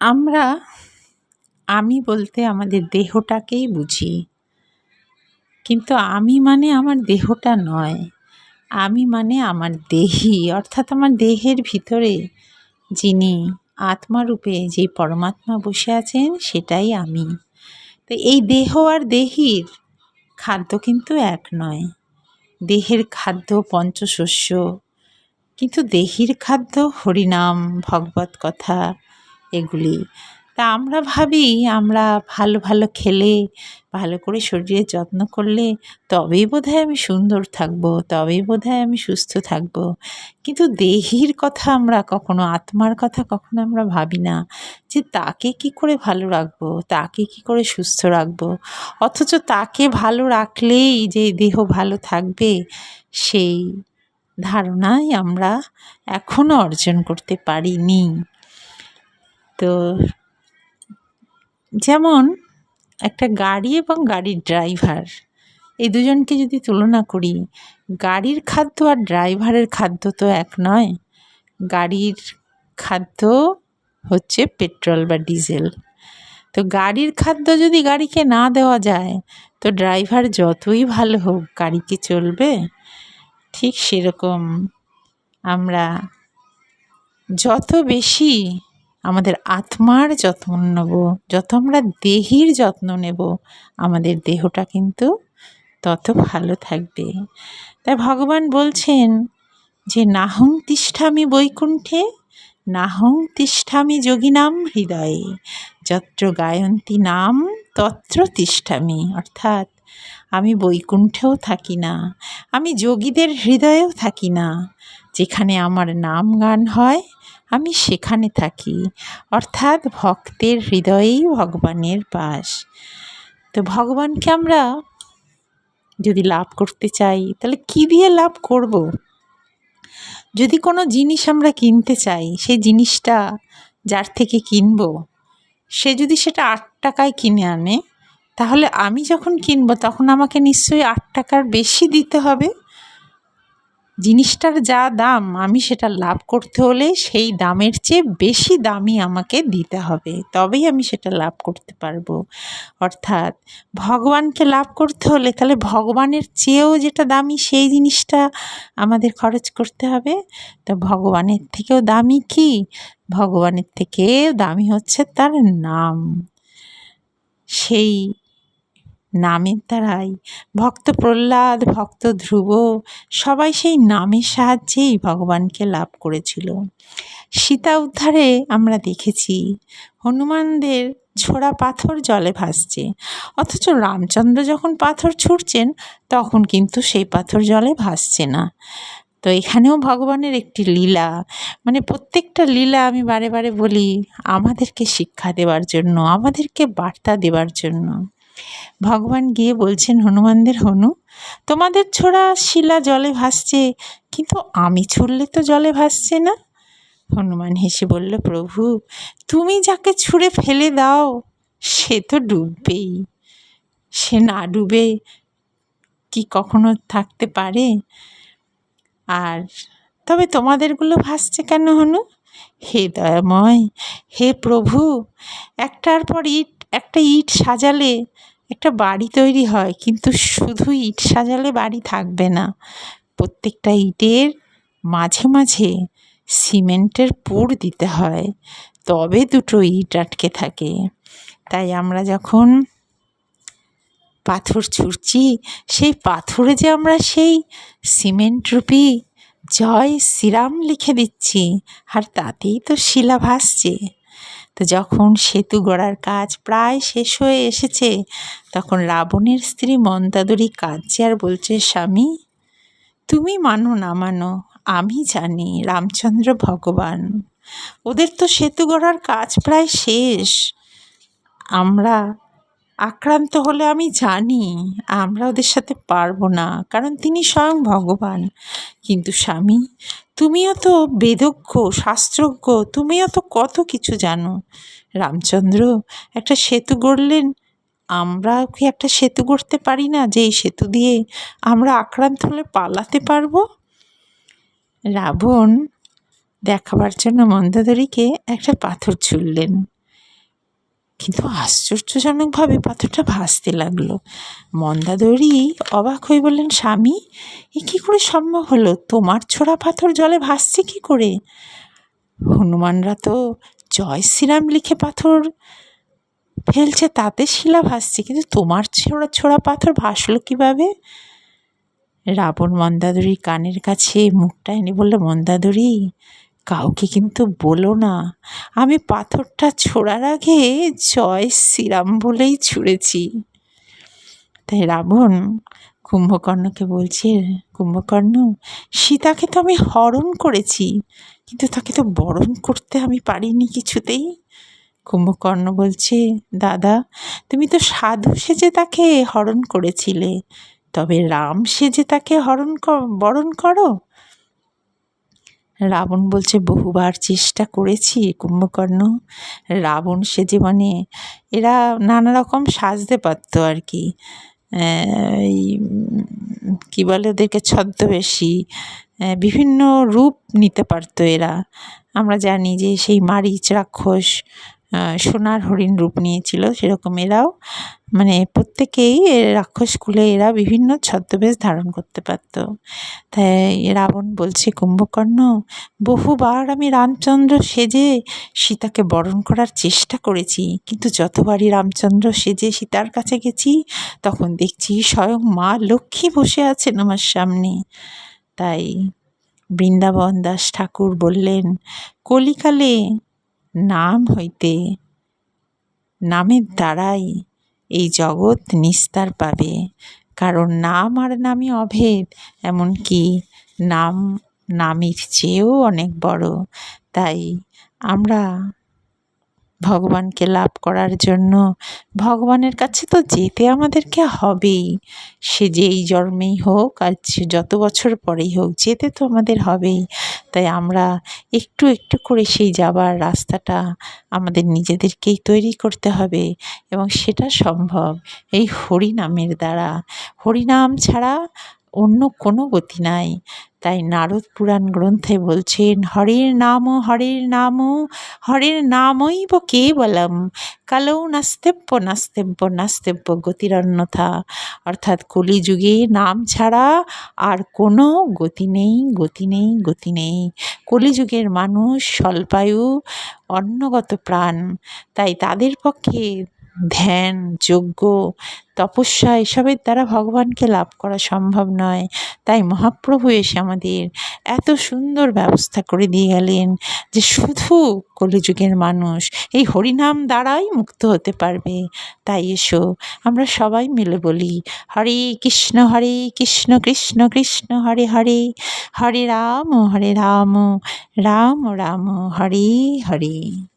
আমরা, আমি বলতে আমাদের দেহটাকেই বুঝি। কিন্তু আমি মানে আমার দেহটা নয়, আমি মানে আমার দেহি। অর্থাৎ আমার দেহের ভিতরে যিনি আত্মারূপে যে পরমাত্মা বসে আছেন, সেটাই আমি। তো এই দেহ আর দেহির খাদ্য কিন্তু এক নয়। দেহের খাদ্য পঞ্চশস্য, কিন্তু দেহির খাদ্য হরিনাম, ভগবত কথা এগুলি। তা আমরা ভাবি, আমরা ভালো ভালো খেলে, ভালো করে শরীরের যত্ন করলে তবেই বোধহয় আমি সুন্দর থাকব, তবেই বোধহয় আমি সুস্থ থাকব। কিন্তু দেহির কথা আমরা কখনো, আত্মার কথা কখনো আমরা ভাবি না যে তাকে কি করে ভালো রাখব, তাকে কি করে সুস্থ রাখব। অথচ তাকে ভালো রাখলেই যে দেহ ভালো থাকবে, সেই ধারণাই আমরা এখনও অর্জন করতে পারিনি। তো যেমন একটা গাড়ি এবং গাড়ির ড্রাইভার, এই দুজনকে যদি তুলনা করি, গাড়ির খাদ্য আর ড্রাইভারের খাদ্য তো এক নয়। গাড়ির খাদ্য হচ্ছে পেট্রোল বা ডিজেল। তো গাড়ির খাদ্য যদি গাড়িকে না দেওয়া যায়, তো ড্রাইভার যতই ভালো হোক গাড়ি কি চলবে। ঠিক সেরকম আমরা যত বেশি আমাদের আত্মার যত্ন নেব, যত আমরা দেহির যত্ন নেব, আমাদের দেহটা কিন্তু তত ভালো থাকবে। তাই ভগবান বলছেন যে, নাহং তিষ্ঠামি বৈকুণ্ঠে, নাহং তিষ্ঠামি যোগিনাম হৃদয়ে, যত্র গায়ন্তী নাম তত্র তিষ্ঠামি। অর্থাৎ, আমি বৈকুণ্ঠেও থাকি না, আমি যোগীদের হৃদয়েও থাকি না যেখানে আমার নাম গান হয়, আমি সেখানে থাকি। অর্থাৎ ভক্তের হৃদয়েই ভগবানের বাস। তো ভগবানকে আমরা যদি লাভ করতে চাই, তাহলে কী দিয়ে লাভ করব? যদি কোনো জিনিস আমরা কিনতে চাই, সেই জিনিসটা যার থেকে কিনবো, সে যদি সেটা আট টাকায় কিনে আনে, তাহলে আমি যখন কিনবো, তখন আমাকে নিশ্চয়ই আট টাকার বেশি দিতে হবে। জিনিসটার যা দাম, আমি সেটা লাভ করতে হলে সেই দামের চেয়ে বেশি দামই আমাকে দিতে হবে। তবেই আমি সেটা লাভ করতে পারব। অর্থাৎ ভগবানকে লাভ করতে হলে তাহলে ভগবানের চেয়েও যেটা দামি সেই জিনিসটা আমাদের খরচ করতে হবে। তো ভগবানের থেকেও দামি কি? ভগবানের থেকে দামি হচ্ছে তার নাম। সেই নামের দ্বারাই। ভক্ত প্রহ্লাদ, ভক্ত ধ্রুব, সবাই সেই নামের সাহায্যেই ভগবানকে লাভ করেছিল। সীতা উদ্ধারে আমরা দেখেছি, হনুমানদের ছোড়া পাথর জলে ভাসছে। অথচ রামচন্দ্র যখন পাথর ছুটছেন তখন কিন্তু সেই পাথর জলে ভাসছে না। তো এখানেও ভগবানের একটি লীলা মানে প্রত্যেকটা লীলা আমি বারে বারে বলি, আমাদেরকে শিক্ষা দেওয়ার জন্য, আমাদেরকে বার্তা দেওয়ার জন্য। ভগবান গিয়ে বলছেন, হনুমানদের হনু, তোমাদের ছোড়া শিলা জলে ভাসছে, কিন্তু আমি ছুড়লে তো জলে ভাসছে না? হনুমান হেসে বলল, প্রভু, তুমি যাকে ছুঁড়ে ফেলে দাও, সে তো ডুববেই। সে না ডুবে কি কখনো থাকতে পারে? আর তবে তোমাদেরগুলো ভাসছে কেন হনু? হে দয়াময়, হে প্রভু, একটার পর ইট একটা ইট সাজালে একটা বাড়ি তৈরি হয়, কিন্তু শুধু ইট সাজালে বাড়ি থাকবে না। প্রত্যেকটা ইটের মাঝে মাঝে সিমেন্টের পুর দিতে হয়, তবে দুটো ইট আটকে থাকে। তাই আমরা যখন পাথর ছুঁড়ছি, সেই পাথরে যে আমরা সেই সিমেন্ট রূপী জয় শ্রীরাম লিখে দিচ্ছি, আর তাতেই তো শিলা ভাসছে। তো যখন সেতু গড়ার কাজ প্রায় শেষ হয়ে এসেছে, তখন রাবণের স্ত্রী মন্দাদরি কাঁদছে আর বলছে, স্বামী, তুমি মানো না মানো, আমি জানি রামচন্দ্র ভগবান। ওদের তো সেতু গড়ার কাজ প্রায় শেষ। আমরা আক্রান্ত হলে আমি জানি, আমরা ওদের সাথে পারব না, কারণ তিনি স্বয়ং ভগবান। কিন্তু স্বামী তুমিও তো বেদজ্ঞ, শাস্ত্রজ্ঞ তুমিও তো কত কিছু জানো? রামচন্দ্র, একটা সেতু গড়লেন। আমরা কি একটা সেতু গড়তে পারি না যে এই সেতু দিয়ে আমরা আক্রান্ত হলে পালাতে পারব? রাবণ দেখাবার জন্য মন্দোদরীকে একটা পাথর ছুড়লেন। কিন্তু আশ্চর্যজনকভাবে পাথরটা ভাসতে লাগল। মন্দাদরি অবাক হয়ে বললেন, স্বামী, এ কী করে সম্ভব হলো? তোমার ছোড়া পাথর জলে ভাসছে কী করে? হনুমানরা তো জয় শ্রীরাম লিখে পাথর ফেলছে, তাতে শিলা ভাসছে, কিন্তু তোমার ছোড়া ছোড়া পাথর ভাসলো কীভাবে? রাবণ মন্দাদরি কানের কাছে মুখটা এনে বলল মন্দাদরি কাউকে কিন্তু বলো না। আমি পাথরটা ছোড়ার আগে জয় শ্রীরাম বলেই ছুঁড়েছি। তাই রাবণ, কুম্ভকর্ণকে বলছে, কুম্ভকর্ণ, সীতাকে তো আমি হরণ করেছি, কিন্তু তাকে তো বরণ করতে আমি পারিনি কিছুতেই। কুম্ভকর্ণ বলছে, দাদা, তুমি তো সাধু সেজে তাকে হরণ করেছিলে, তবে রাম সেজে তাকে হরণ বরণ করো। রাবণ বলছে, বহুবার চেষ্টা করেছি কুম্ভকর্ণ। রাবণ সেজে মানে এরা নানা রকম সাজতে পারত আর কি। কী বলে ওদেরকে, ছদ্মবেশী বিভিন্ন রূপ নিতে পারতো এরা। আমরা জানি যে সেই মারিচ রাক্ষস সোনার হরিণ রূপ নিয়েছিল সেরকম এরাও। মানে প্রত্যেকেই রাক্ষস কুলে এরা বিভিন্ন ছদ্মবেশ ধারণ করতে পারত। তাই রাবণ বলছে, কুম্ভকর্ণ, বহুবার আমি রামচন্দ্র সেজে সীতাকে বরণ করার চেষ্টা করেছি, কিন্তু যতবারই রামচন্দ্র সেজে সীতার কাছে গেছি, তখন দেখছি স্বয়ং মা লক্ষ্মী বসে আছেন আমার সামনে। তাই বৃন্দাবন দাস ঠাকুর বললেন, কলিকালে নাম হইতে নামের দ্বারাই এই জগৎ নিস্তার পাবে। কারণ নাম আর নামই অভেদ, এমনকি নাম, নামের চেয়েও অনেক বড়। তাই আমরা ভগবানকে লাভ করার জন্য। ভগবানের কাছে তো যেতে আমাদেরকে হবেই। সে যেই জন্মেই হোক, আর যত বছর পরেই হোক, যেতে তো আমাদের হবেই। তাই আমরা একটু একটু করে সেই যাবার রাস্তাটা আমাদের নিজেদেরকেই তৈরি করতে হবে, এবং সেটা সম্ভব। এই হরিনামের দ্বারা। হরিনাম ছাড়া অন্য কোনো গতি নাই। তাই নারদ পুরাণ গ্রন্থে বলছেন, হরের নাম হরের নাম, হরের নামই নামইব কেবলম। কালৌ নাস্তেব্য নাস্তেব্য নাস্তেব্য গতিরন্যথা অর্থাৎ কলিযুগে নাম ছাড়া আর কোনো গতি নেই গতি নেই গতি নেই। কলিযুগের মানুষ স্বল্পায়ু, অন্নগত প্রাণ। তাই তাদের পক্ষে ধ্যান, যজ্ঞ, তপস্যা এসবের দ্বারা ভগবানকে লাভ করা সম্ভব নয়। তাই মহাপ্রভু এসে আমাদের এত সুন্দর ব্যবস্থা করে দিয়ে গেলেন যে শুধু কলিযুগের মানুষ এই হরিনাম দ্বারাই মুক্ত হতে পারবে। তাই এসো, আমরা সবাই মিলে বলি, হরে কৃষ্ণ হরে কৃষ্ণ কৃষ্ণ কৃষ্ণ, হরে হরে হরে রাম হরে রাম রাম রাম, হরে হরে।